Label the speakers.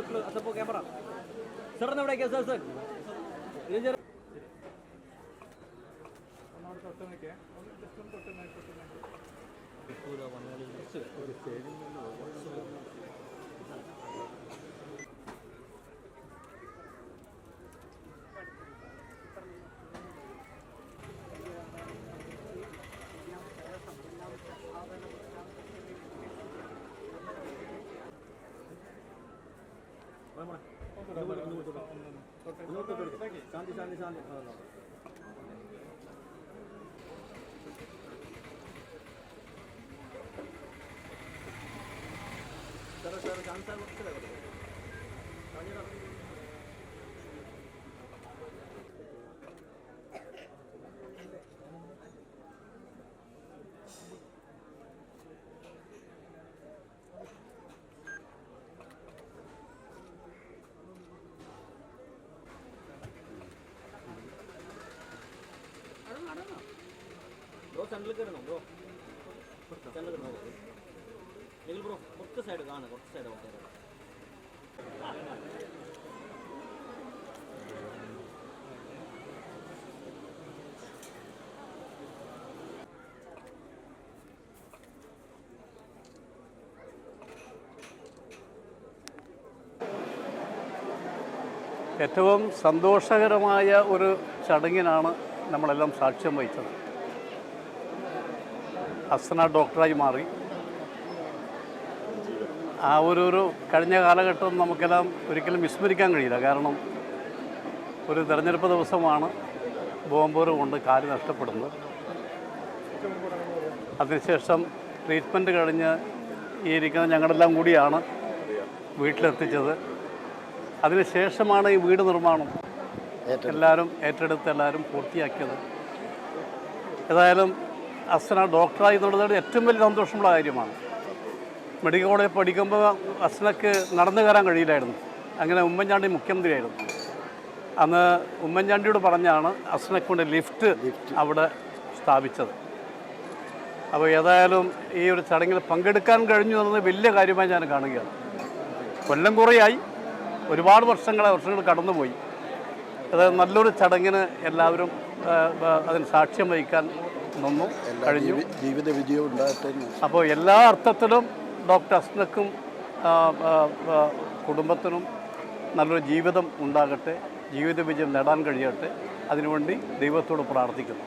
Speaker 1: look, look, look. Asa po camera. Sir, Terus, kalau sekarang saya mau cerita ke dokter. Bro central കയറുന്നു bro? Central കയറുന്നു നിങ്ങൾ bro കുറച്ച് side കാണു കുറച്ച് side okay
Speaker 2: ഏറ്റവും സന്തോഷകരമായ ഒരു ചടങ്ങിനാണ് നമ്മളെല്ലാം സാക്ഷ്യം വഹിച്ചത്. അസ്ന ഡോക്ടറായി മാറി. ആ ഒരു ഒരു കഴിഞ്ഞ കാലഘട്ടം നമുക്കെല്ലാം ഒരിക്കലും വിസ്മരിക്കാൻ കഴിയില്ല. കാരണം ഒരു തിരഞ്ഞെടുപ്പ് ദിവസമാണ് ബോംബോറ് കൊണ്ട് കാൽ നഷ്ടപ്പെടുന്നത്. അതിനുശേഷം ട്രീറ്റ്മെന്റ് കഴിഞ്ഞ് ഈ ഇരിക്കുന്ന ഞങ്ങളെല്ലാം കൂടിയാണ് വീട്ടിലെത്തിച്ചത്. അതിനുശേഷമാണ് ഈ വീട് നിർമ്മാണം എല്ലാവരും ഏറ്റെടുത്ത് എല്ലാവരും പൂർത്തിയാക്കിയത്. ഏതായാലും അസ്ന ഡോക്ടറായി എന്നുള്ളത് ഏറ്റവും വലിയ സന്തോഷമുള്ള കാര്യമാണ്. മെഡിക്കൽ കോളേജിൽ പഠിക്കുമ്പോൾ അസ്നക്ക് നടന്നു കയറാൻ കഴിയില്ലായിരുന്നു. അങ്ങനെ ഉമ്മൻചാണ്ടി മുഖ്യമന്ത്രിയായിരുന്നു. അന്ന് ഉമ്മൻചാണ്ടിയോട് പറഞ്ഞാണ് അസ്നക്ക് കൊണ്ട് ലിഫ്റ്റ്. അവിടെ സ്ഥാപിച്ചത്. അപ്പോൾ ഏതായാലും ഈ ഒരു ചടങ്ങിൽ പങ്കെടുക്കാൻ കഴിഞ്ഞു എന്നത് വലിയ കാര്യമായി ഞാൻ കാണുകയാണ്. കൊല്ലം കുറേയായി. ഒരുപാട് വർഷങ്ങളെ വർഷങ്ങൾ കടന്നുപോയി. അത് നല്ലൊരു ചടങ്ങിന് എല്ലാവരും അതിന് സാക്ഷ്യം വഹിക്കാൻ നിന്നു കഴിഞ്ഞു.
Speaker 3: ജീവിത വിജയം ഉണ്ടാകട്ടെ
Speaker 2: അപ്പോൾ എല്ലാ അർത്ഥത്തിലും ഡോക്ടർ അസ്നക്കും ആ, ആ, ആ, കുടുംബത്തിനും നല്ലൊരു ജീവിതം ഉണ്ടാകട്ടെ ജീവിത വിജയം നേടാൻ കഴിയട്ടെ. അതിനുവേണ്ടി ദൈവത്തോട് പ്രാർത്ഥിക്കുന്നു.